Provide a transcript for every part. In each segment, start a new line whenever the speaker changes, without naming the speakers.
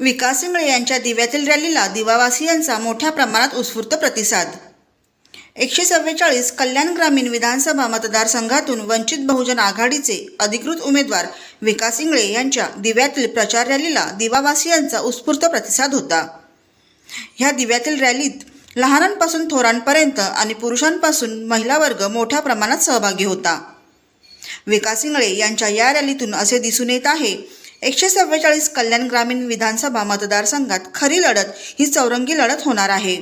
विकास इंगळे यांच्या दिव्यातील रॅलीला दिवावासियांचा मोठ्या प्रमाणात उत्स्फूर्त प्रतिसाद. एकशे चव्वेचाळीस कल्याण ग्रामीण विधानसभा मतदारसंघातून वंचित बहुजन आघाडीचे अधिकृत उमेदवार विकास इंगळे यांच्या दिव्यातील प्रचार रॅलीला दिवावासियांचा उत्स्फूर्त प्रतिसाद होता. ह्या दिव्यातील रॅलीत लहानांपासून थोरांपर्यंत आणि पुरुषांपासून महिला वर्ग मोठ्या प्रमाणात सहभागी होता. विकास इंगळे यांच्या या रॅलीतून असे दिसून येत आहे एकशे चव्वेचाळीस कल्याण ग्रामीण विधानसभा मतदारसंघात खरी लढत ही चौरंगी लढत होणार आहे.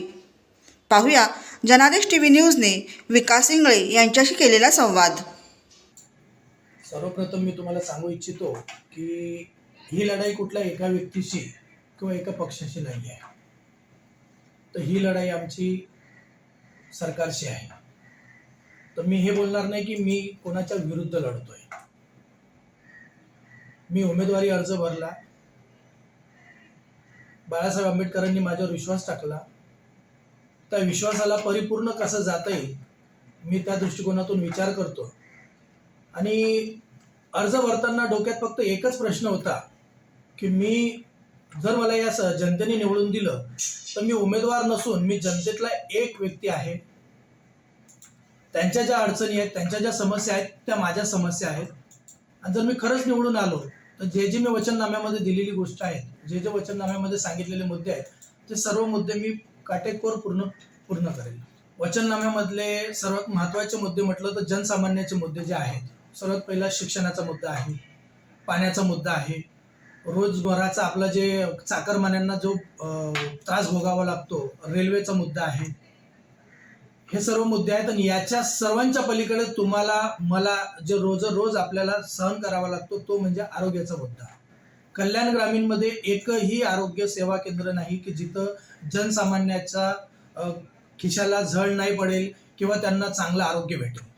पाहूया जनादेश टी व्ही न्यूजने विकास इंगळे यांच्याशी केलेला संवाद.
सर्वप्रथम मी तुम्हाला सांगू इच्छितो की ही लढाई कुठल्या एका व्यक्तीशी किंवा एका पक्षाशी नाही आहे. तर ही लढाई आमची सरकारशी आहे. तर मी हे बोलणार नाही की मी कोणाच्या विरुद्ध लढतोय. मी उमेदवारी अर्ज भरला. बाळासाहेब आंबेडकरांनी माझ्यावर विश्वास टाकला. त्या विश्वासाला परिपूर्ण कसं जाता येईल मी त्या दृष्टिकोनातून विचार करतो. आणि अर्ज भरताना डोक्यात फक्त एकच प्रश्न होता की मी जर मला या जनतेने निवडून दिलं तर मी उमेदवार नसून मी जनतेतला एक व्यक्ती आहे. त्यांच्या ज्या अडचणी आहेत त्यांच्या ज्या समस्या आहेत त्या माझ्या समस्या आहेत. आणि जर मी खरंच निवडून आलो तर जे जे मी वचननाम्यामध्ये दिलेली गोष्ट आहे जे जे वचननाम्यामध्ये सांगितलेले मुद्दे आहेत ते सर्व मुद्दे मी काटेकोर पूर्ण पूर्ण करेल वचननाम्यामधले सर्वात महत्त्वाचे मुद्दे म्हटलं तर जनसामान्याचे मुद्दे जे आहेत सर्वात पहिला शिक्षणाचा मुद्दा आहे पाण्याचा मुद्दा आहे रोजभराचा आपला जे चाकरमान्यांना जो त्रास भोगावा लागतो रेल्वेचा मुद्दा आहे हे सर्व मुद्दे आहेत आणि याच्या सर्वांच्या पलीकडे तुम्हाला मला जे रोज रोज आपल्याला सहन करावा लागतो तो म्हणजे आरोग्याचा मुद्दा. कल्याण ग्रामीणमध्ये एकही आरोग्य सेवा केंद्र नाही की जिथं जनसामान्याच्या खिशाला झळ नाही पडेल किंवा त्यांना चांगलं आरोग्य भेटेल.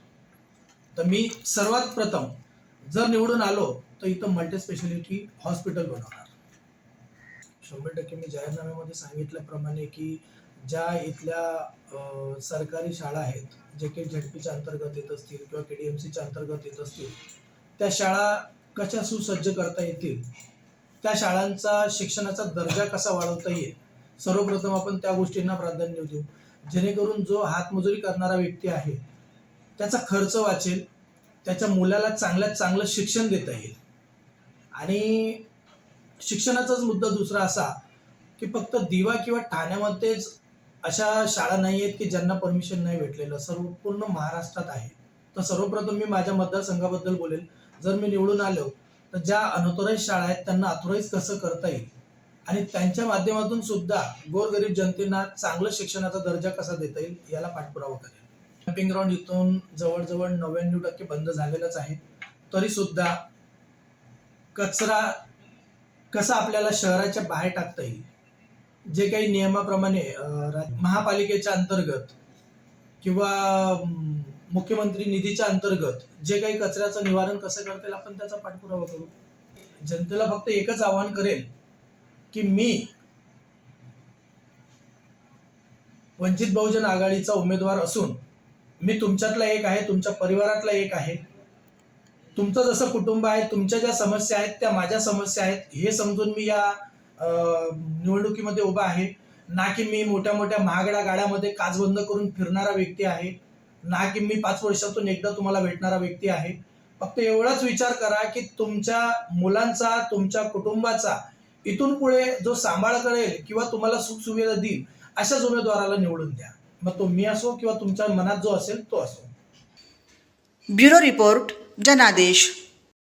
तर मी सर्वात प्रथम जर निवडून आलो तर इथं मल्टी स्पेशालिटी हॉस्पिटल बनवणार. शंभर टक्के मी जाहीरनाम्यामध्ये सांगितल्याप्रमाणे की ज्या इथल्या सरकारी शाळा आहेत जे काही झडपीच्या अंतर्गत येत असतील किंवा के डी एम सीच्या अंतर्गत येत असतील त्या शाळा कशा सुसज्ज करता येतील? त्या शाळांचा शिक्षणाचा दर्जा कसा वाढवता येईल? सर्वप्रथम आपण त्या गोष्टींना प्राधान्य देऊ. जेणेकरून जो हातमजुरी करणारा व्यक्ती आहे त्याचा खर्च वाचेल त्याच्या मुलाला चांगल्यात चांगलं शिक्षण देता येईल. आणि शिक्षणाचाच मुद्दा दुसरा असा की फक्त दिवा किंवा ठाण्यामध्येच अशा शाळा नाही आहेत की ज्यांना परमिशन नाही भेटलेलं. सर्व पूर्ण महाराष्ट्रात आहे. तर सर्वप्रथम मी माझ्या मतदारसंघाबद्दल बोलेल. जर मी निवडून आलो तर ज्या अनऑथोराईज शाळा आहेत त्यांना अथोराईज कसं करता येईल? आणि त्यांच्या माध्यमातून सुद्धा गोरगरीब जनतेला चांगलं शिक्षणाचा दर्जा कसा देता येईल याला पाठपुरावा करेल. डम्पिंग ग्राउंड इथून जवळजवळ नव्याण्णव टक्के बंद झालेलंच आहे. तरी सुद्धा कचरा कसा आपल्याला शहराच्या बाहेर टाकता येईल जे काही नियमाप्रमाणे महापालिकेच्या अंतर्गत किंवा मुख्यमंत्री निधीच्या अंतर्गत जे काही कचऱ्याचं निवारण कसं करता येईल आपण त्याचा पाठपुरावा करू. जनतेला फक्त एकच आवाहन करेल की मी वंचित बहुजन आघाडीचा उमेदवार असून मी तुमच्यातला एक आहे तुमच्या परिवारातला एक आहे. तुमचं जसं कुटुंब आहे तुमच्या ज्या समस्या आहेत त्या माझ्या समस्या आहेत. हे समजून मी या निवडणुकीमध्ये उभा आहे. ना की मी मोठ्या मोठ्या महागड्या गाड्यामध्ये काच बंद करून फिरणारा व्यक्ती आहे. ना की मी पाच वर्षातून एकदा तुम्हाला भेटणारा व्यक्ती आहे. फक्त एवढाच विचार करा की तुमच्या मुलांचा तुमच्या कुटुंबाचा इथून पुढे जो सांभाळ करेल किंवा तुम्हाला सुखसुविधा देईल अशाच उमेदवाराला निवडून द्या. मग तो मी असो किंवा तुमच्या मनात जो असेल तो असो.
ब्युरो रिपोर्ट जनादेश.